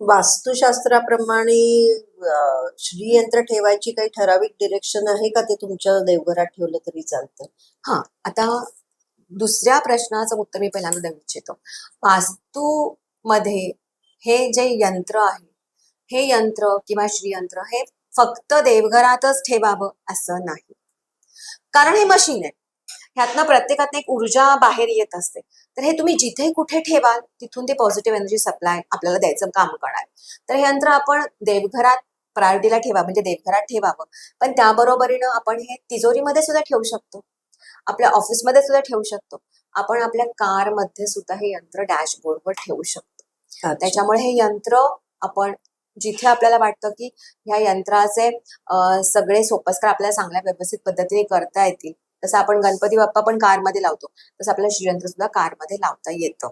वास्तुशास्त्राप्रमाणे श्रीयंत्र ठेवायची काही ठराविक डिरेक्शन आहे का ते तुमच्या देवघरात ठेवलं तरी चालतं? हा आता दुसऱ्या प्रश्नाचं उत्तर मी पहिल्यांदा देऊ इच्छितो. वास्तूमध्ये हे जे यंत्र आहे हे यंत्र किंवा श्रीयंत्र हे फक्त देवघरातच ठेवावं असं नाही. कारण हे मशीन आहे. ह्यातनं प्रत्येकात एक ऊर्जा बाहेर येत असते. तर हे तुम्ही जिथे कुठे ठेवाल तिथून ते पॉझिटिव्ह एनर्जी सप्लाय आपल्याला द्यायचं काम करणार. तर हे यंत्र आपण देवघरात प्रायोरिटीला ठेवा म्हणजे देवघरात ठेवावं. पण त्याबरोबरीनं आपण हे तिजोरीमध्ये सुद्धा ठेवू शकतो. आपल्या ऑफिसमध्ये सुद्धा ठेवू शकतो. आपण आपल्या कारमध्ये सुद्धा हे यंत्र डॅशबोर्डवर ठेवू शकतो. त्याच्यामुळे हे यंत्र आपण जिथे आपल्याला वाटतं की ह्या यंत्राचे सगळे सोपस्कार आपल्याला चांगल्या व्यवस्थित पद्धतीने करता येतील तसं आपण गणपती बाप्पा पण कारमध्ये लावतो तसं आपल्याला श्रीयंत्र सुद्धा कारमध्ये लावता येतं.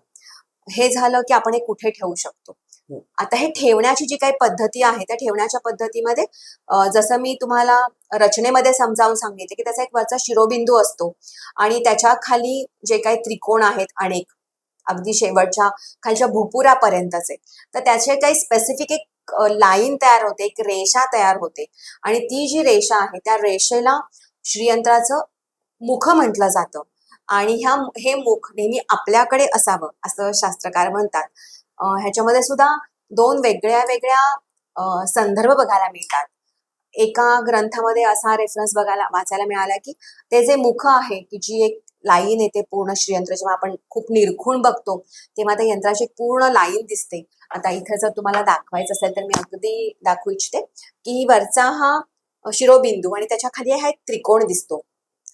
हे झालं की आपण हे कुठे ठेवू शकतो? हम्म. आता हे ठेवण्याची जी काही पद्धती आहे त्या ठेवण्याच्या पद्धतीमध्ये जसं मी तुम्हाला रचनेमध्ये समजावून सांगितले की त्याचा एक वरचा शिरोबिंदू असतो आणि त्याच्याखाली जे काही त्रिकोण आहेत अनेक अगदी शेवटच्या खालच्या भूपुरापर्यंतचे तर त्याचे काही स्पेसिफिक एक लाईन तयार होते एक रेषा तयार होते आणि ती जी रेषा आहे त्या रेषेला श्रीयंत्राचं मुख म्हटलं जातं. आणि ह्या हे मुख नेहमी आपल्याकडे असावं असं शास्त्रकार म्हणतात. ह्याच्यामध्ये सुद्धा दोन वेगळ्या वेगळ्या संदर्भ बघायला मिळतात. एका ग्रंथामध्ये असा रेफरन्स बघायला वाचायला मिळाला की ते जे मुख आहे की जी एक लाईन येते पूर्ण श्रीयंत्र जेव्हा आपण खूप निरखून बघतो तेव्हा त्या यंत्राची पूर्ण लाईन दिसते. आता इथे जर तुम्हाला दाखवायचं असेल तर मी अगदी दाखवू इच्छिते की वरचा हा शिरोबिंदू आणि त्याच्याखाली हा एक त्रिकोण दिसतो.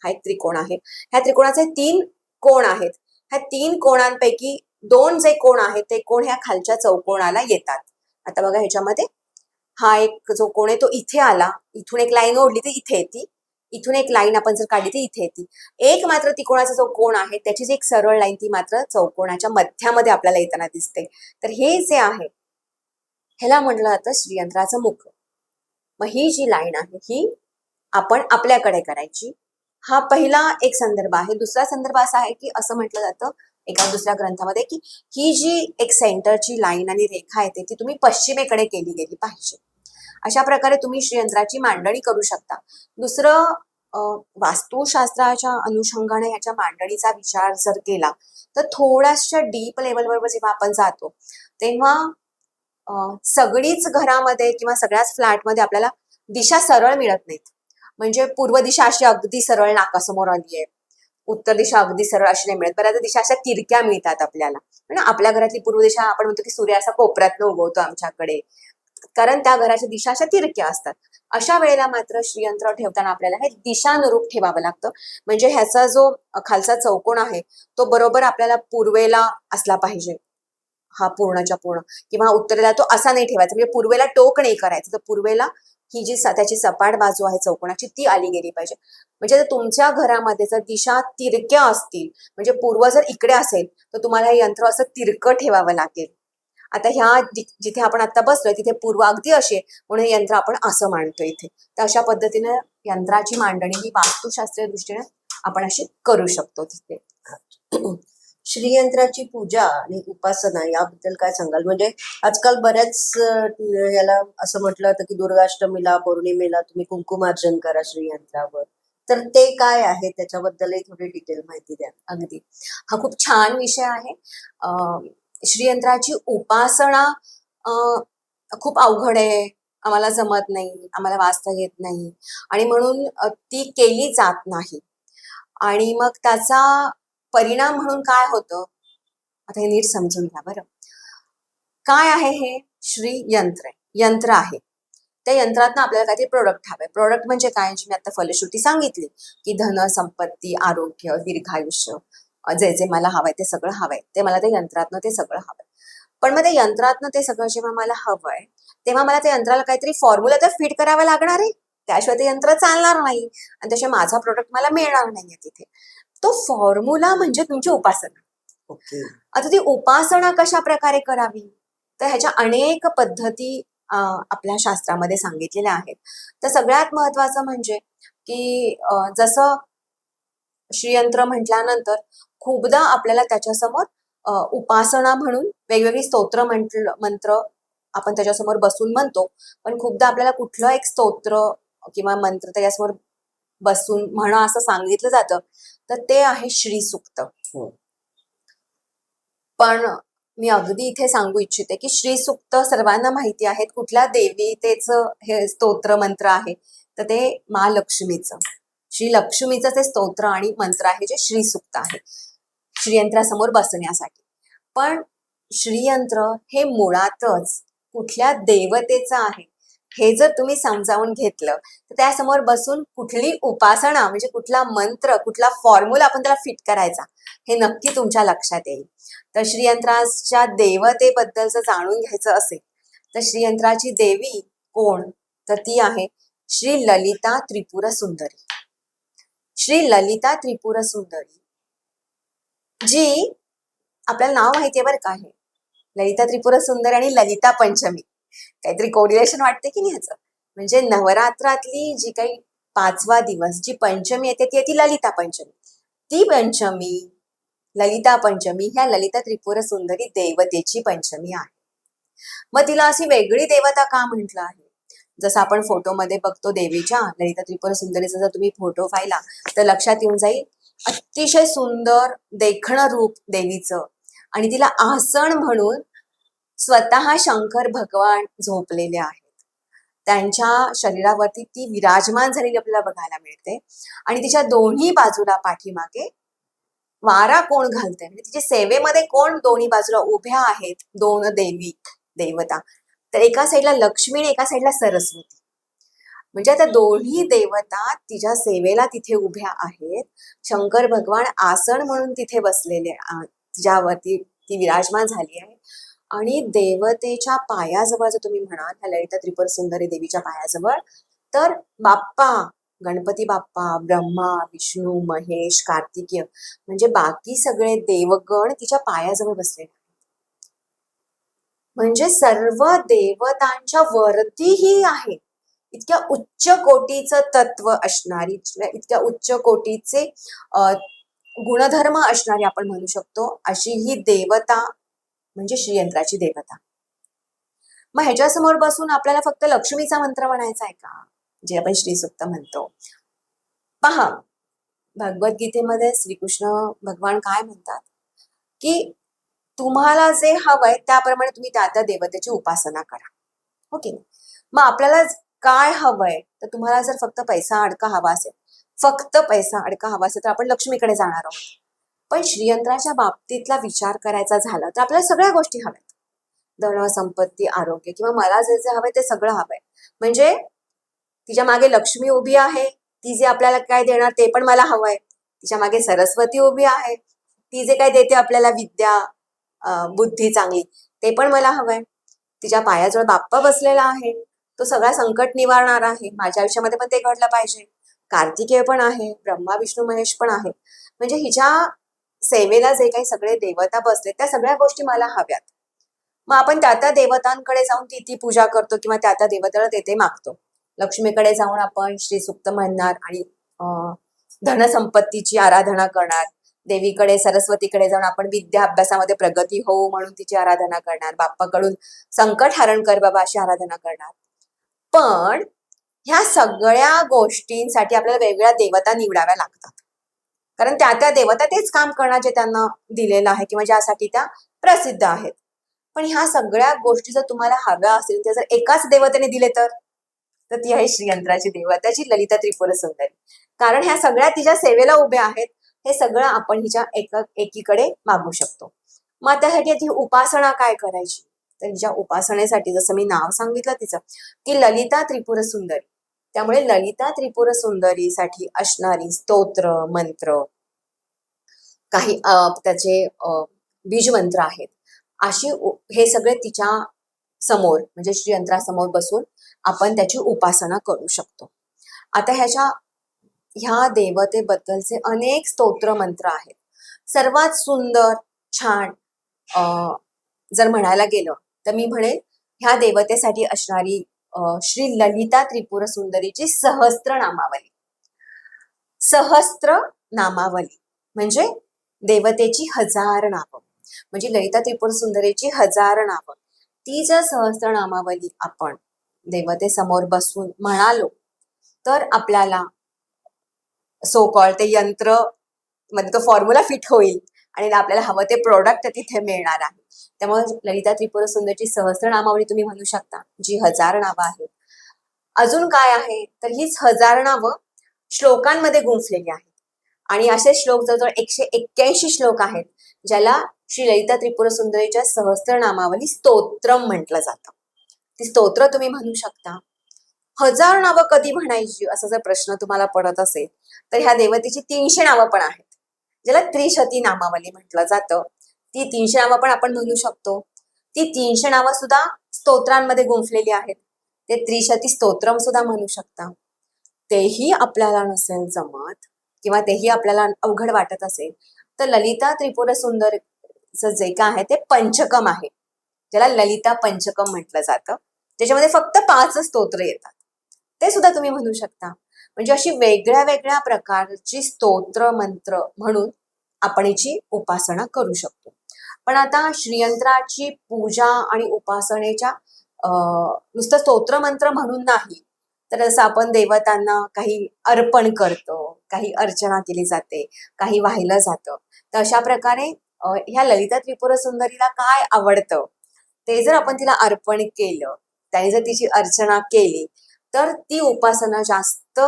हा एक त्रिकोण आहे ह्या त्रिकोणाचे तीन कोण आहेत? ह्या तीन कोणांपैकी दोन जे कोण आहेत ते कोण ह्या खालच्या चौकोणाला येतात. आता बघा ह्याच्यामध्ये. हा एक जो कोण आहे तो इथे आला. इथून एक लाईन ओढली तर इथे येते. इथून एक लाईन आपण जर काढली तर इथे येते. एक मात्र त्रिकोणाचा जो कोण आहे त्याची जी एक सरळ लाईन ती मात्र चौकोणाच्या मध्यामध्ये आपल्याला येताना दिसते. तर हे जे आहे ह्याला म्हटलं जातं श्रीयंत्राचं मुख. मग ही जी लाईन आहे ही आपण आपल्याकडे करायची. हा पहिला एक संदर्भ आहे. दुसरा संदर्भ असा आहे की असं म्हटलं जातं एका दुसऱ्या ग्रंथामध्ये की ही जी एक सेंटरची लाईन आणि रेखा येते ती तुम्ही पश्चिमेकडे केली गेली पाहिजे. अशा प्रकारे तुम्ही श्रीयंत्राची मांडणी करू शकता. दुसरं वास्तुशास्त्राच्या अनुषंगाने ह्याच्या मांडणीचा विचार जर केला तर थोड्याशा डीप लेवलवर जेव्हा आपण जातो तेव्हा सगळीच घरामध्ये किंवा सगळ्याच फ्लॅटमध्ये आपल्याला दिशा सरळ मिळत नाहीत. म्हणजे पूर्व दिशा अशी अगदी सरळ नाकासमोर आली आहे. उत्तर दिशा अगदी सरळ अशी नाही मिळत. बऱ्याच दिशा अशा तिरक्या मिळतात आपल्याला. आपल्या घरातली पूर्व दिशा आपण म्हणतो की सूर्य असा कोपऱ्यातनं उगवतो आमच्याकडे. कारण त्या घराच्या दिशा अशा तिरक्या असतात. अशा वेळेला मात्र श्रीयंत्र ठेवताना आपल्याला हे दिशानुरूप ठेवावं लागतं. म्हणजे ह्याचा जो खालचा चौकोन आहे तो बरोबर आपल्याला पूर्वेला असला पाहिजे. हा पूर्णच्या पूर्ण. किंवा उत्तरेला तो असा नाही ठेवायचा. म्हणजे पूर्वेला टोक नाही करायचं. तर पूर्वेला ही जी त्याची सपाट बाजू आहे चौकोनाची ती आली गेली पाहिजे. म्हणजे जर तुमच्या घरामध्ये जर दिशा तिरक्या असतील म्हणजे पूर्व जर इकडे असेल तर तुम्हाला हे यंत्र असं तिरकं ठेवावं लागेल. आता ह्या जिथे आपण आता बसलोय तिथे पूर्व अगदी असे म्हणून हे यंत्र आपण असं मांडतो इथे. तर अशा पद्धतीने यंत्राची मांडणी ही वास्तुशास्त्रीय दृष्टीने आपण अशी करू शकतो तिथे. श्रीयंत्राची पूजा आणि उपासना याबद्दल काय सांगाल? म्हणजे आजकाल बऱ्याच याला असं म्हटलं जातं की दुर्गाष्टमीला पौर्णिमेला तुम्ही कुंकुमार्जन करा श्रीयंत्रावर. तर ते काय आहे? त्याच्याबद्दलही थोडी डिटेल माहिती द्या. अगदी. हा खूप छान विषय आहे. श्रीयंत्राची उपासना खूप अवघड आहे. आम्हाला जमत नाही. आम्हाला वाचता येत नाही. आणि म्हणून ती केली जात नाही. आणि मग त्याचा परिणाम म्हणून काय होतं? आता हे नीट समजून घ्या बरं. काय आहे हे? श्री यंत्र यंत्र आहे. त्या यंत्रातनं आपल्याला काहीतरी प्रोडक्ट हवंय प्रोडक्ट म्हणजे काय? जी मी आता फलश्रुती सांगितली की धन संपत्ती आरोग्य दीर्घायुष्य जे जे मला हवंय ते सगळं हवंय ते मला ते यंत्रातनं ते सगळं हवंय पण मग ते यंत्रातनं ते सगळं जेव्हा मला हवंय तेव्हा मला त्या यंत्राला काहीतरी फॉर्म्युला तर फिट करावा लागणार आहे. त्याशिवाय ते यंत्र चालणार नाही. आणि त्याशिवाय माझा प्रोडक्ट मला मिळणार नाहीये तिथे. तो फॉर्म्युला म्हणजे तुमची उपासना. ओके. आता ती उपासना कशा प्रकारे करावी? तर ह्याच्या अनेक पद्धती आपल्या शास्त्रामध्ये सांगितलेल्या आहेत. तर सगळ्यात महत्वाचं म्हणजे की जसं श्रीयंत्र म्हटल्यानंतर खूपदा आपल्याला त्याच्यासमोर उपासना म्हणून वेगवेगळी स्तोत्र मंत्र मंत्र आपण त्याच्यासमोर बसून म्हणतो. पण खूपदा आपल्याला कुठलं एक स्तोत्र किंवा मंत्र त्याच्यासमोर बसून म्हणा असं सांगितलं जातं. तर ते आहे श्री सुक्त. हो. पण मी अगदी इथे सांगू इच्छिते की श्री सुक्त सर्वांना माहिती आहेत कुठल्या देवीतेचं हे स्तोत्र मंत्र आहे. तर ते महालक्ष्मीचं श्री लक्ष्मीचं ते स्तोत्र आणि मंत्र आहे जे श्री सुक्त आहे. श्रीयंत्रासमोर बसण्यासाठी. पण श्रीयंत्र हे मुळातच कुठल्या देवतेचं आहे? हे जर तुम्ही समजावून घेतलं तर त्यासमोर बसून कुठली उपासना म्हणजे कुठला मंत्र कुठला फॉर्म्युला आपण त्याला फिट करायचा हे नक्की तुमच्या लक्षात येईल. तर श्रीयंत्राच्या देवतेबद्दल जर जाणून घ्यायचं असेल तर श्रीयंत्राची देवी कोण? तर ती आहे श्री ललिता त्रिपुर सुंदरी श्री ललिता त्रिपुर सुंदरी जी आपल्याला नाव माहितीये बरं का हे. ललिता त्रिपुर सुंदरी आणि ललिता पंचमी. काहीतरी कोरिलेशन वाटते की नाही ह्याचं म्हणजे नवरात्रातली जी काही पाचवा दिवस जी पंचमी येते ती येते ललिता पंचमी. ती पंचमी ललिता पंचमी ह्या ललिता त्रिपुर सुंदरी देवतेची पंचमी आहे. मग तिला अशी वेगळी देवता का म्हटलं आहे? जसं आपण फोटोमध्ये बघतो देवीच्या ललिता त्रिपुर सुंदरीचा जर तुम्ही फोटो पाहिला तर लक्षात येऊन जाईल अतिशय सुंदर देखणं रूप देवीचं. आणि तिला आसन म्हणून स्वतः शंकर भगवान झोपलेले आहेत. त्यांच्या शरीरावरती ती विराजमान झालेली आपल्याला बघायला मिळते. आणि तिच्या दोन्ही बाजूला पाठीमागे वारा कोण घालते म्हणजे तिच्या सेवेमध्ये कोण दोन्ही बाजूला उभ्या आहेत? दोन देवी देवता. तर एका साईडला लक्ष्मी आणि एका साईडला सरस्वती. म्हणजे आता दोन्ही देवता तिच्या सेवेला तिथे उभ्या आहेत. शंकर भगवान आसन म्हणून तिथे बसलेले तिच्यावरती ती विराजमान झाली आहे. आणि देवतेच्या पायाजवळ जर तुम्ही म्हणाल ह्या ललिता त्रिपुर सुंदरी देवीच्या पायाजवळ तर बाप्पा गणपती बाप्पा ब्रह्मा विष्णू महेश कार्तिकीय म्हणजे बाकी सगळे देवगण तिच्या पायाजवळ बसले म्हणजे सर्व देवतांच्या वरती ही आहे. इतक्या उच्च कोटीचं तत्व असणारी इतक्या उच्च कोटीचे गुणधर्म असणारी आपण म्हणू शकतो अशी ही देवता म्हणजे श्रीयंत्राची देवता. मग ह्याच्यासमोर बसून आपल्याला फक्त लक्ष्मीचा मंत्र म्हणायचा आहे का? जे आपण श्रीसुक्त म्हणतो. पहा भगवद्गीतेमध्ये श्रीकृष्ण भगवान काय म्हणतात? की तुम्हाला जे हवंय त्याप्रमाणे तुम्ही त्या त्या देवतेची उपासना करा. हो ओके मग आपल्याला काय हवंय तर तुम्हाला जर फक्त पैसा अडका हवा असेल फक्त पैसा अडका हवा असेल तर आपण लक्ष्मीकडे जाणार आहोत. पण श्रीयंत्राच्या बाबतीतला विचार करायचा झाला तर आपल्याला सगळ्या गोष्टी हव्यात. धन संपत्ती आरोग्य किंवा मला जे जे हवंय ते सगळं हवंय. म्हणजे तिच्यामागे लक्ष्मी उभी आहे ती जे आपल्याला काय देणार ते पण मला हवंय. तिच्यामागे सरस्वती उभी आहे ती जे काय देते आपल्याला विद्या बुद्धी चांगली ते पण मला हवंय. तिच्या पायाजवळ बाप्पा बसलेला आहे तो सगळा संकट निवारणार आहे माझ्या आयुष्यामध्ये पण ते घडलं पाहिजे. कार्तिकेय पण आहे ब्रह्मा विष्णू महेश पण आहे. म्हणजे हिच्या सेवेला जे काही सगळे देवता बसले त्या सगळ्या गोष्टी मला हव्यात. मग आपण त्या त्या देवतांकडे जाऊन ती ती पूजा करतो किंवा त्या त्या देवताला ते ते मागतो. लक्ष्मीकडे जाऊन आपण श्री सुक्त म्हणणार आणि धनसंपत्तीची आराधना करणार. देवीकडे सरस्वतीकडे जाऊन आपण विद्या अभ्यासामध्ये प्रगती होऊ म्हणून तिची आराधना करणार. बाप्पाकडून संकट हरण कर बाबा अशी आराधना करणार. पण ह्या सगळ्या गोष्टींसाठी आपल्याला वेगवेगळ्या देवता निवडाव्या लागतात. कारण त्या त्या देवता तेच काम करणार जे त्यांना दिलेलं आहे किंवा ज्यासाठी त्या प्रसिद्ध आहेत. पण ह्या सगळ्या गोष्टी जर तुम्हाला हव्या असतील त्या जर एकाच देवतेने दिले तर तर ती आहे श्रीयंत्राची देवता जी ललिता त्रिपुर सुंदरी. कारण ह्या सगळ्या तिच्या सेवेला उभ्या आहेत हे सगळं आपण हिच्या एक एकीकडे मागू शकतो. मग त्यासाठी ती उपासना काय करायची? तर हिच्या उपासनेसाठी जसं मी नाव सांगितलं तिचं की ललिता त्रिपुर सुंदरी. त्यामुळे ललिता त्रिपुर सुंदरीसाठी असणारी स्तोत्र मंत्र काही त्याचे बीजमंत्र आहेत. अशी हे सगळे तिच्या समोर म्हणजे श्रीयंत्रासमोर बसून आपण त्याची उपासना करू शकतो. आता ह्याच्या ह्या देवतेबद्दलचे अनेक स्तोत्र मंत्र आहेत. सर्वात सुंदर छान जर म्हणायला गेलं तर मी म्हणेन ह्या देवतेसाठी असणारी श्री ललिता त्रिपुर सुंदरीची सहस्त्र नामावली. सहस्त्र नामावली म्हणजे देवतेची हजार नावं. म्हणजे ललिता त्रिपुर सुंदरीची हजार नावं. ती जर सहस्त्रनामावली आपण देवतेसमोर बसून म्हणालो तर आपल्याला सो कॉल ते यंत्र म्हणजे तो फॉर्म्युला फिट होईल. आणि आपल्याला हवं ते प्रोडक्ट तिथे मिळणार आहे. त्यामुळे ललिता त्रिपुर सुंदरची सहस्त्रनामावली तुम्ही म्हणू शकता जी हजार नावं आहेत. अजून काय आहे? तर हीच हजार नावं श्लोकांमध्ये गुंफलेली आहेत. आणि असे श्लोक जवळजवळ एकशे एक्क्याऐंशी श्लोक आहेत ज्याला श्री ललिता त्रिपुर सुंदरीच्या सहस्त्रनामावली स्तोत्रम म्हटलं जातं. ती स्तोत्र तुम्ही म्हणू शकता. हजार नावं कधी म्हणायची? असा जर प्रश्न तुम्हाला पडत असेल तर ह्या देवतेची तीनशे नावं पण आहेत. ज्याला त्रिशती नामावली म्हटलं जातं ती तीनशे नावं पण आपण म्हणू शकतो. ती तीनशे नावं सुद्धा स्तोत्रांमध्ये गुंफलेली आहेत. ते त्रिशती स्तोत्रम सुद्धा म्हणू शकता. तेही आपल्याला नसेल जमत किंवा तेही आपल्याला अवघड वाटत असेल तर ललिता त्रिपुर सुंदर जे काय आहे ते पंचकम आहे. ज्याला ललिता पंचकम म्हटलं जातं. त्याच्यामध्ये फक्त पाच स्तोत्र येतात. ते सुद्धा तुम्ही म्हणू शकता. म्हणजे अशी वेगळ्या वेगळ्या प्रकारची स्तोत्र मंत्र म्हणून आपण याची उपासना करू शकतो. पण आता श्रीयंत्राची पूजा आणि उपासनेच्या नुसतं स्तोत्रमंत्र म्हणून नाही तर असं आपण देवतांना काही अर्पण करतो काही अर्चना केली जाते काही वाहिलं जातं तर अशा प्रकारे ह्या ललिता त्रिपुर सुंदरीला काय आवडतं ते जर आपण तिला अर्पण केलं त्याने जर तिची अर्चना केली तर ती उपासना जास्त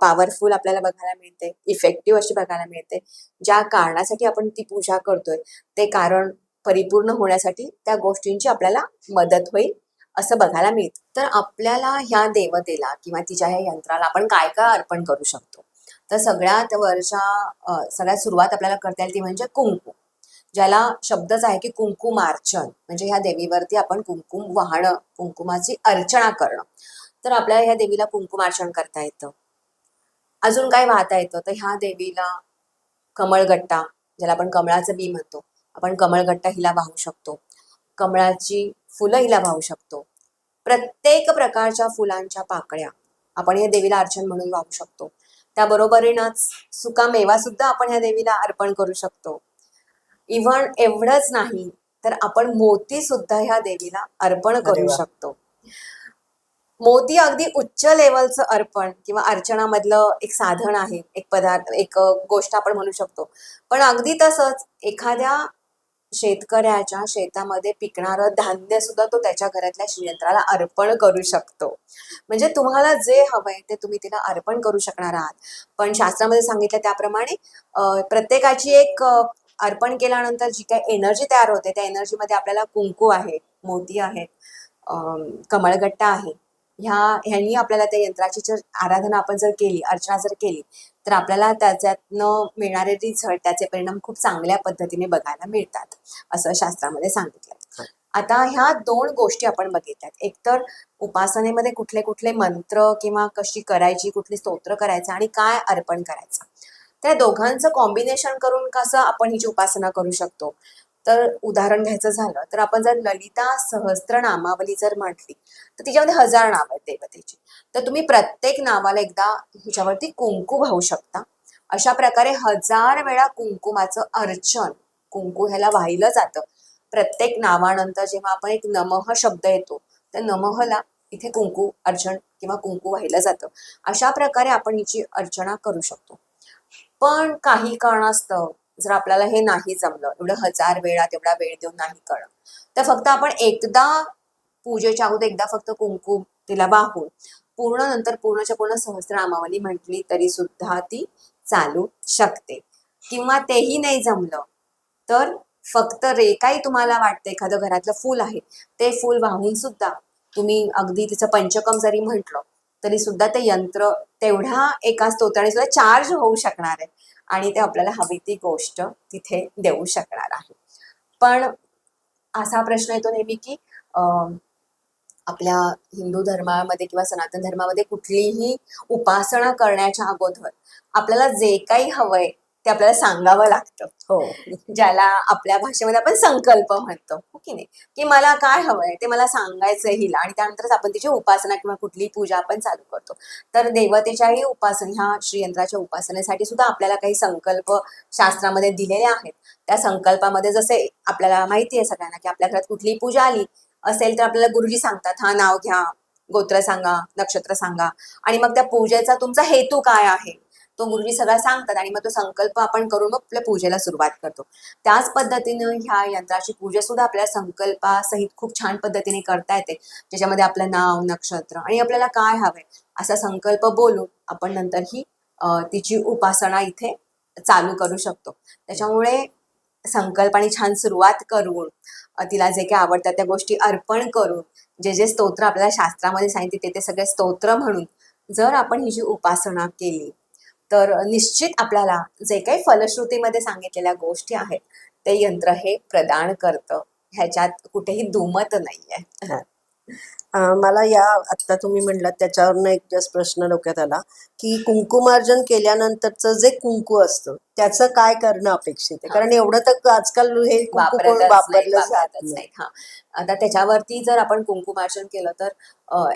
पॉवरफुल आपल्याला बघायला मिळते इफेक्टिव्ह अशी बघायला मिळते. ज्या कारणासाठी आपण ती पूजा करतोय ते कारण परिपूर्ण होण्यासाठी त्या गोष्टींची आपल्याला मदत होईल असं बघायला मिळतं. तर आपल्याला ह्या देवतेला किंवा तिच्या ह्या यंत्राला आपण काय काय अर्पण करू शकतो? तर सगळ्यात वरच्या सगळ्यात सुरुवात आपल्याला करता येईल ती म्हणजे कुंकू. ज्याला शब्दच आहे की कुंकुमार्चन म्हणजे ह्या देवीवरती आपण कुंकुम वाहणं कुंकुमाची अर्चना करणं. तर आपल्याला ह्या देवीला कुंकुमार्चन करता येतं. अजून काय वाहता येतं? तर ह्या देवीला कमळगट्टा ज्याला आपण कमळाचं बी म्हणतो आपण कमळगट्टा हिला वाहू शकतो. कमळाची फुलं हिला वाहू शकतो. प्रत्येक प्रकारच्या फुलांच्या पाकळ्या आपण या देवीला अर्चन म्हणून वाहू शकतो. त्याबरोबरीनंच सुका मेवा सुद्धा आपण ह्या देवीला अर्पण करू शकतो. इव्हन एवढंच नाही तर आपण मोती सुद्धा ह्या देवीला अर्पण करू. शकतो. मोती अगदी उच्च लेवलचं अर्पण किंवा अर्चनामधलं एक साधन आहे एक पदार्थ एक गोष्ट आपण म्हणू शकतो. पण अगदी तसंच एखाद्या शेतकऱ्याच्या शेतामध्ये पिकणारं धान्य सुद्धा तो त्याच्या घरातल्या श्रीयंत्राला अर्पण करू शकतो. म्हणजे तुम्हाला जे हवंय ते तुम्ही तिला अर्पण करू शकणार आहात. पण शास्त्रामध्ये सांगितलं त्याप्रमाणे प्रत्येकाची एक अर्पण केल्यानंतर जी काही एनर्जी तयार होते त्या एनर्जीमध्ये आपल्याला कुंकू आहे मोती आहेत कमळगट्टा आहे ह्या ह्यांनी आपल्याला त्या यंत्राची जर आराधना आपण जर केली अर्चना जर केली तर आपल्याला त्याच्यातनं मिळणारे रिझल्ट त्याचे परिणाम खूप चांगल्या पद्धतीने बघायला मिळतात असं शास्त्रामध्ये सांगितलं आता ह्या दोन गोष्टी आपण बघितल्यात. एकतर उपासनेमध्ये कुठले कुठले मंत्र किंवा कशी करायची कुठली स्तोत्र करायचं आणि काय अर्पण करायचं. त्या दोघांचं कॉम्बिनेशन करून कसं आपण हिची उपासना करू शकतो तर उदाहरण घ्यायचं झालं तर आपण जर ललिता सहस्त्र नामावली जर म्हटली तर तिच्यामध्ये हजार नाव आहेत देवतेची. तर तुम्ही प्रत्येक नावाला एकदा हिच्यावरती कुंकू वाहू शकता. अशा प्रकारे हजार वेळा कुंकुमाचं अर्चन कुंकू ह्याला वाहिलं जातं. प्रत्येक नावानंतर जेव्हा आपण एक नमः शब्द येतो तर नमहला इथे कुंकू अर्चन किंवा कुंकू वाहिलं जातं. अशा प्रकारे आपण हिची अर्चना करू शकतो. पण काही कारणास्तव जर आपल्याला हे नाही जमलं एवढं हजार वेळा तेवढा वेळ देऊन नाही कळलं तर फक्त आपण एकदा पूजेच्या अगोदर एकदा फक्त कुंकू तिला वाहून पूर्ण नंतर पूर्णच्या पूर्ण सहस्रनामावली म्हटली तरी सुद्धा ती चालू शकते. किंवा तेही नाही जमलं तर फक्त रे काही तुम्हाला वाटतं एखादं घरातलं फूल आहे ते फूल वाहून सुद्धा तुम्ही अगदी तिचं पंचकम जरी म्हटलं तरी सुद्धा ते यंत्र तेवढ्या एका स्तोत्राने सुद्धा चार्ज होऊ शकणार आहे. आणि ते आपल्याला हवी ती गोष्ट तिथे देऊ शकणार आहे. पण असा प्रश्न येतो नेहमी की आपल्या हिंदू धर्मामध्ये किंवा सनातन धर्मामध्ये कुठलीही उपासना करण्याच्या अगोदर आपल्याला जे काही हवंय ते आपल्याला सांगावं लागतं. हो. ज्याला आपल्या भाषेमध्ये आपण संकल्प म्हणतो. हो की नाही? की मला काय हवंय? ते मला सांगायचं हिला आणि त्यानंतरच आपण तिची उपासना किंवा कुठली पूजा आपण चालू करतो. तर देवतेच्याही उपासना ह्या श्रीयंत्राच्या उपासनेसाठी सुद्धा आपल्याला काही संकल्प शास्त्रामध्ये दिलेले आहेत. त्या संकल्पामध्ये जसे आपल्याला माहिती आहे सगळ्यांना की आपल्या घरात कुठलीही पूजा आली असेल तर आपल्याला गुरुजी सांगतात हा नाव घ्या गोत्र सांगा नक्षत्र सांगा. आणि मग त्या पूजेचा तुमचा हेतू काय आहे? तो गुरुजी सगळा सांगतात आणि मग तो संकल्प आपण करून मग आपल्या पूजेला सुरुवात करतो. त्याच पद्धतीनं ह्या यंत्राची पूजा सुद्धा आपल्या संकल्पासहित खूप छान पद्धतीने करता येते. ज्याच्यामध्ये आपलं नाव नक्षत्र आणि आपल्याला काय हवंय असा संकल्प बोलून आपण नंतर ही तिची उपासना इथे चालू करू शकतो. त्याच्यामुळे संकल्प आणि छान सुरुवात करून तिला जे काही आवडतात त्या गोष्टी अर्पण करून जे जे स्तोत्र आपल्याला शास्त्रामध्ये सांगितले ते ते सगळे स्तोत्र म्हणून जर आपण ही जी उपासना केली तर निश्चित आपल्याला जे काही फलश्रुतीमध्ये सांगितलेल्या गोष्टी आहेत ते यंत्र हे प्रदान करतं. ह्याच्यात कुठेही दुमत नाहीये. मला या आता तुम्ही म्हणलात त्याच्यावरनं एक जस्ट प्रश्न डोक्यात आला की कुंकुमार्जन केल्यानंतरचं जे कुंकू असतं त्याचं काय करणं अपेक्षित आहे? कारण एवढं तर आजकाल हे वापरलं जात नाही हा. आता त्याच्यावरती जर आपण कुंकुमार्चन केलं तर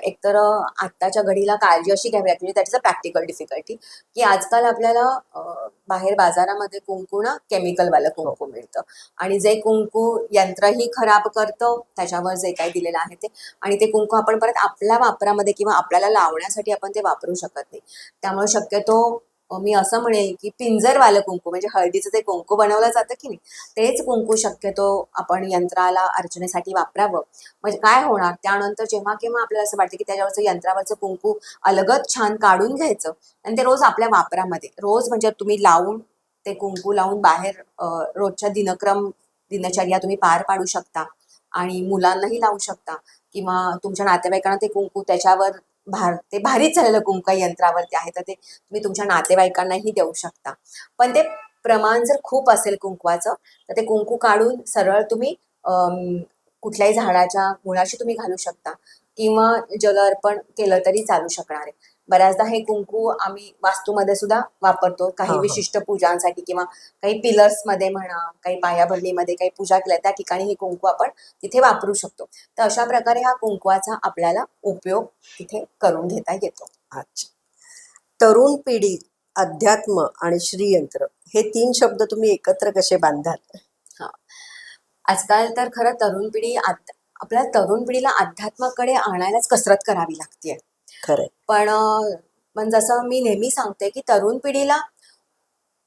एकतर आत्ताच्या घडीला काळजी अशी घ्यावी लागते त्याचं प्रॅक्टिकल डिफिकल्टी की आजकाल आपल्याला बाहेर बाजारामध्ये कुंकू ना केमिकलवालं कुंकू मिळतं. आणि जे कुंकू यंत्रही खराब करतं त्याच्यावर जे काही दिलेलं आहे ते. आणि ते कुंकू आपण परत आपल्या वापरामध्ये किंवा आपल्याला लावण्यासाठी आपण ते वापरू शकत नाही. त्यामुळे शक्यतो मी असं म्हणेल की पिंजरवालं कुंकू म्हणजे हळदीचं जे कुंकू बनवलं जातं की नाही तेच कुंकू शक्यतो आपण यंत्राला अर्चनेसाठी वापरावं. म्हणजे काय होणार? त्यानंतर जेव्हा केव्हा आपल्याला असं वाटतं की त्याच्यावरचं यंत्रावरचं कुंकू अलगच छान काढून घ्यायचं आणि ते रोज आपल्या वापरामध्ये रोज म्हणजे तुम्ही लावून ते कुंकू लावून बाहेर रोजच्या दिनक्रम दिनचर्या तुम्ही पार पाडू शकता आणि मुलांनाही लावू शकता किंवा तुमच्या नातेवाईकांना ते कुंकू त्याच्यावर भार ते भारीच झालेलं कुंकू यंत्रावरती आहे तर ते तुम्ही तुमच्या नातेवाईकांनाही देऊ शकता. पण ते प्रमाण जर खूप असेल कुंकवाचं तर ते कुंकू काढून सरळ तुम्ही कुठल्याही झाडाच्या मुळाशी तुम्ही घालू शकता. किंवा जल अर्पण केलं तरी चालू शकणार आहे. बऱ्याचदा हे कुंकू आम्ही वास्तूमध्ये सुद्धा वापरतो. काही हा, हा. विशिष्ट पूजांसाठी किंवा काही पिलर्समध्ये म्हणा काही पायाभरणीमध्ये काही पूजा केल्या त्या ठिकाणी हे कुंकू आपण तिथे वापरू शकतो. तर अशा प्रकारे हा कुंकवाचा आपल्याला उपयोग तिथे करून घेता येतो. अच्छा. तरुण पिढी अध्यात्म आणि श्रीयंत्र हे तीन शब्द तुम्ही एकत्र कसे बांधाल आजकाल तर खरं तरुण पिढी आपल्या तरुण पिढीला अध्यात्माकडे आणायलाच कसरत करावी लागते खरंय. पण पण जसं मी नेहमी सांगते की तरुण पिढीला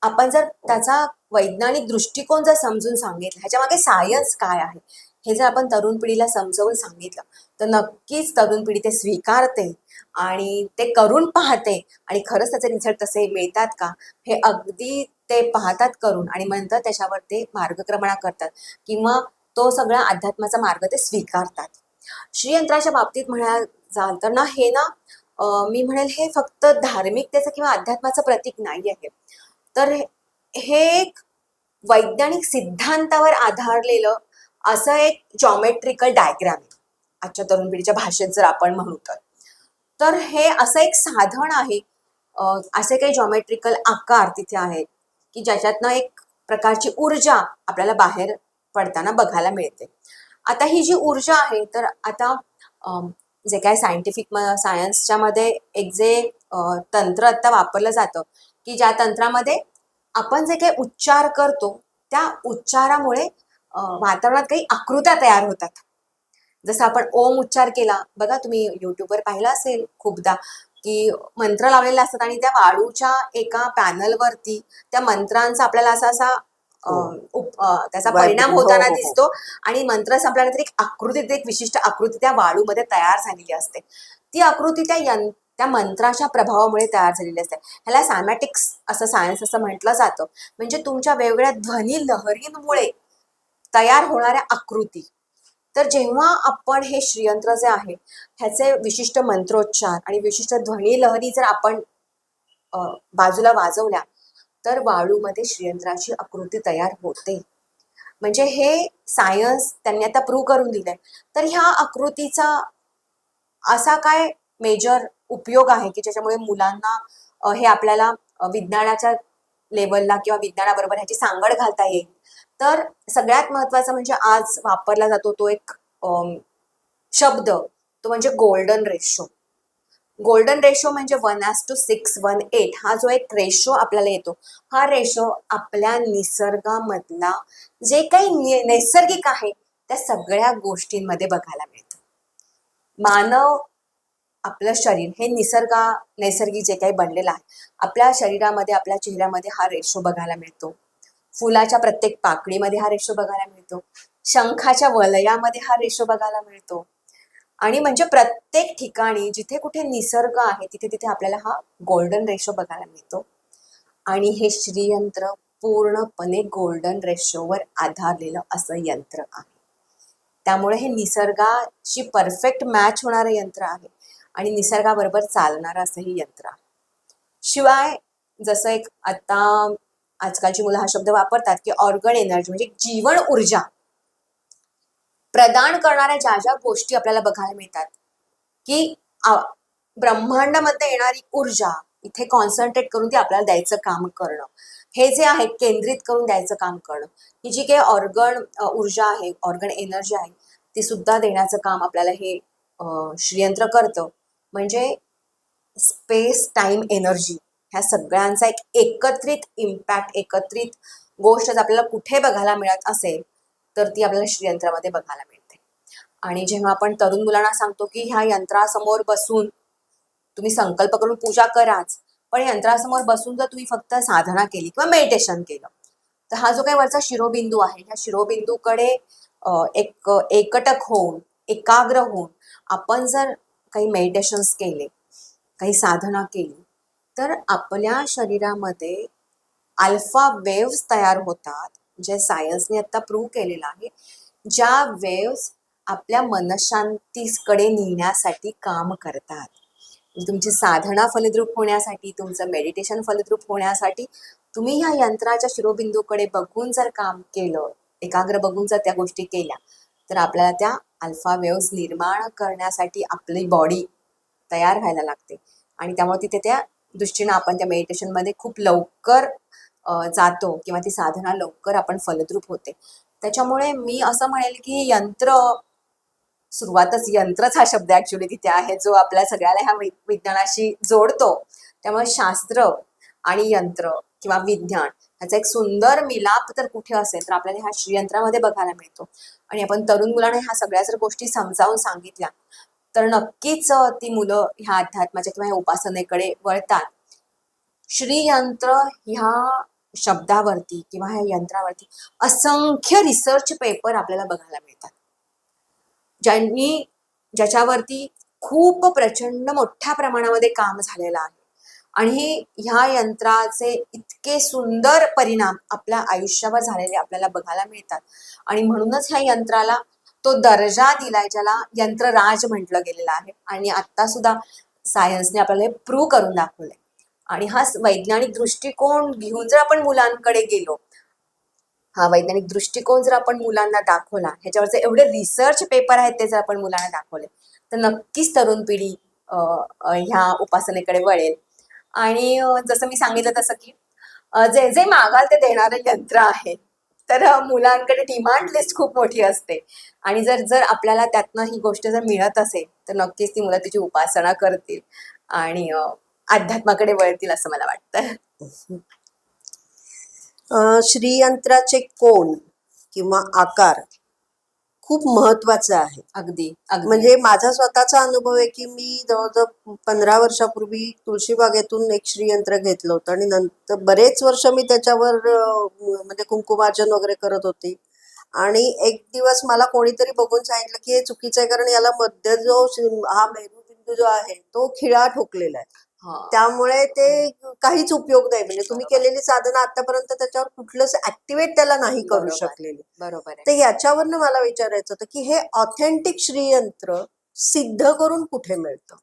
आपण जर त्याचा वैज्ञानिक दृष्टिकोन जर समजून सांगितलं ह्याच्या मागे सायन्स काय आहे हे जर आपण तरुण पिढीला समजावून सांगितलं तर नक्कीच तरुण पिढी ते स्वीकारते आणि ते करून पाहते आणि खरंच त्याचे रिझल्ट तसे मिळतात का हे अगदी ते पाहतात करून आणि नंतर त्याच्यावर ते मार्गक्रमणा करतात किंवा तो सगळा अध्यात्माचा मार्ग ते स्वीकारतात. श्रीयंत्राच्या बाबतीत म्हणा जाल. तर ना हे ना मी म्हणेल हे फक्त धार्मिकतेचं किंवा अध्यात्माचं प्रतीक नाही आहे. तर हे- एक वैज्ञानिक सिद्धांतावर आधारलेलं असं एक जॉमेट्रिकल डायग्राम आहे. आजच्या तरुण पिढीच्या भाषेत जर आपण म्हणू तर. तर हे असं एक साधन आहे. असे काही जॉमेट्रिकल आकार तिथे आहेत की ज्याच्यातनं एक प्रकारची ऊर्जा आपल्याला बाहेर पडताना बघायला मिळते. आता ही जी ऊर्जा आहे तर आता जे काय सायंटिफिक सायन्सच्या मध्ये एक जे तंत्र आता वापरलं जातं की ज्या तंत्रामध्ये आपण जे काही उच्चार करतो त्या उच्चारामुळे वातावरणात काही आकृत्या तयार होतात. जसं आपण ओम उच्चार केला बघा तुम्ही युट्यूबवर पाहिलं असेल खूपदा की मंत्र लावलेले असतात आणि त्या वाळूच्या एका पॅनलवरती त्या मंत्रांचा आपल्याला असा असा त्याचा वाट- परिणाम हो, होताना हो, हो. दिसतो आणि मंत्र संपल्यानंतर एक आकृती एक विशिष्ट आकृती त्या वाळूमध्ये तयार झालेली असते. ती आकृती त्या यं त्या मंत्राच्या प्रभावामुळे तयार झालेली असते. ह्याला सॅमॅटिक्स असं सायन्स असं म्हटलं जातं. म्हणजे तुमच्या वेगवेगळ्या ध्वनी लहरींमुळे तयार होणाऱ्या आकृती. तर जेव्हा आपण हे श्रीयंत्र जे आहे ह्याचे विशिष्ट मंत्रोच्चार आणि विशिष्ट ध्वनी लहरी जर आपण बाजूला वाजवल्या तर वाळूमध्ये श्रीयंत्राची आकृती तयार होते. म्हणजे हे सायन्स त्यांनी आता प्रूव्ह करून दिलंय. तर ह्या आकृतीचा असा काय मेजर उपयोग आहे की ज्याच्यामुळे मुलांना हे आपल्याला विज्ञानाच्या लेवलला किंवा विज्ञानाबरोबर ह्याची सांगड घालता येईल? तर सगळ्यात महत्त्वाचा म्हणजे आज वापरला जातो तो एक शब्द. तो म्हणजे गोल्डन रेशो गोल्डन रेशो म्हणजे one as two six one eight हा जो एक रेशो आपल्याला येतो. हा रेशो आपल्या निसर्गामधला जे काही नैसर्गिक आहे त्या सगळ्या गोष्टींमध्ये बघायला मिळतं. मानव आपलं शरीर हे निसर्गा नैसर्गिक जे काही बनलेलं आहे आपल्या शरीरामध्ये आपल्या चेहऱ्यामध्ये हा रेशो बघायला मिळतो. फुलाच्या प्रत्येक पाकळीमध्ये हा रेशो बघायला मिळतो. शंखाच्या वलयामध्ये हा रेशो बघायला मिळतो. आणि म्हणजे प्रत्येक ठिकाणी जिथे कुठे निसर्ग आहे तिथे तिथे आपल्याला हा गोल्डन रेशो बघायला मिळतो. आणि हे श्रीयंत्र पूर्णपणे गोल्डन रेशोवर आधारलेलं असं यंत्र आहे. त्यामुळे हे निसर्गाशी परफेक्ट मॅच होणारं यंत्र आहे आणि निसर्गाबरोबर चालणारं असं हे यंत्र आहे. शिवाय जसं एक आता आजकालची मुलं हा शब्द वापरतात की ऑर्गन एनर्जी म्हणजे जीवन ऊर्जा. प्रदान करणाऱ्या ज्या ज्या गोष्टी आपल्याला बघायला मिळतात की ब्रह्मांडामध्ये येणारी ऊर्जा इथे कॉन्सन्ट्रेट करून ती आपल्याला द्यायचं काम करणं. हे जे आहे केंद्रित करून द्यायचं काम करणं. ही जी काही ऑर्गन ऊर्जा आहे ऑर्गन एनर्जी आहे ती सुद्धा देण्याचं काम आपल्याला हे श्रीयंत्र करतं. म्हणजे स्पेस टाइम एनर्जी ह्या सगळ्यांचा एक एकत्रित इम्पॅक्ट एकत्रित गोष्ट जर आपल्याला कुठे बघायला मिळत असेल तर ती आपल्याला श्रीयंत्रामध्ये बघायला मिळते. आणि जेव्हा आपण तरुण मुलांना सांगतो की ह्या यंत्रासमोर बसून तुम्ही संकल्प करून पूजा कराच पण यंत्रासमोर बसून जर तुम्ही फक्त साधना केली किंवा मेडिटेशन केलं तर हा जो काही वरचा शिरोबिंदू आहे ह्या शिरोबिंदूकडे एक एकटक होऊन एकाग्र होऊन आपण जर काही मेडिटेशन्स केले काही साधना केली तर आपल्या शरीरामध्ये अल्फा वेव्स तयार होतात. म्हणजे जे सायन्सने आता प्रूव्ह केलेलं आहे. ज्या वेव्स आपल्या मनशांतीकडे नेण्यासाठी काम करतात. म्हणजे तुमची साधना फलद्रूप होण्यासाठी तुमचं मेडिटेशन फलद्रूप होण्यासाठी तुम्ही ह्या यंत्राच्या शिरोबिंदूकडे बघून जर काम केलं एकाग्र बघून जर त्या गोष्टी केल्या तर आपल्याला त्या अल्फा वेव्स निर्माण करण्यासाठी आपली बॉडी तयार व्हायला लागते. आणि त्यामुळे तिथे त्या दृष्टीनं आपण त्या मेडिटेशनमध्ये खूप लवकर जातो किंवा ती साधना लवकर आपण फलद्रूप होते. त्याच्यामुळे मी असं म्हणेल की यंत्र सुरुवातच यंत्रच हा शब्द ऍक्च्युली तिथे आहे जो आपल्या सगळ्याला ह्या विज्ञानाशी जोडतो. त्यामुळे शास्त्र आणि यंत्र किंवा विज्ञान ह्याचा एक सुंदर मिलाप तर कुठे असेल तर आपल्याला ह्या श्रीयंत्रामध्ये बघायला मिळतो. आणि आपण तरुण मुलांना ह्या सगळ्या जर गोष्टी समजावून सांगितल्या तर नक्कीच ती मुलं ह्या अध्यात्माच्या किंवा ह्या उपासनेकडे वळतात. श्रीयंत्र ह्या शब्दावरती किंवा ह्या यंत्रावरती असंख्य रिसर्च पेपर आपल्याला बघायला मिळतात. ज्यांनी ज्याच्यावरती खूप प्रचंड मोठ्या प्रमाणामध्ये काम झालेलं आहे. आणि ह्या यंत्राचे इतके सुंदर परिणाम आपल्या आयुष्यावर झालेले आपल्याला बघायला मिळतात. आणि म्हणूनच ह्या यंत्राला तो दर्जा दिलाय ज्याला यंत्रराज म्हटलं गेलेलं आहे. आणि आता सुद्धा सायन्सने आपल्याला हे प्रूव्ह करून दाखवलंय. आणि हा वैज्ञानिक दृष्टिकोन घेऊन जर आपण मुलांकडे गेलो हा वैज्ञानिक दृष्टिकोन जर आपण मुलांना दाखवला ह्याच्यावरचे एवढे रिसर्च पेपर आहेत ते जर आपण मुलांना दाखवले तर नक्कीच तरुण पिढी ह्या उपासनेकडे वळेल. आणि जसं मी सांगितलं तसं की जे जे मागाल ते देणारं यंत्र आहे तर मुलांकडे डिमांड लिस्ट खूप मोठी असते. आणि जर जर आपल्याला त्यातनं ही गोष्ट जर मिळत असेल तर नक्कीच ती मुलं तिची उपासना करतील. आणि अध्यात्माकडे वळतील असं मला वाटतं. श्रीयंत्राचे कोण किंवा आकार खूप महत्त्वाचा आहे. अगदी म्हणजे माझा स्वतःचा अनुभव आहे की मी जवळजवळ पंधरा वर्षापूर्वी तुळशीबागेतून एक श्रीयंत्र घेतलं होतं आणि नंतर बरेच वर्ष मी त्याच्यावर म्हणजे कुंकुमार्जन वगैरे करत होती. आणि एक दिवस मला कोणीतरी बघून सांगितलं की हे चुकीचं आहे कारण याला मध्य जो हा मेरुबिंदू जो आहे तो खिळा ठोकलेला आहे. त्यामुळे ते काहीच उपयोग नाही. म्हणजे तुम्ही केलेली साधना आतापर्यंत त्याच्यावर कुठलंच ऍक्टिवेट त्याला नाही करू. शकलेली. बरोबर तर याच्यावरनं मला विचारायचं होतं की हे ऑथेंटिक श्रीयंत्र सिद्ध करून कुठे मिळतं?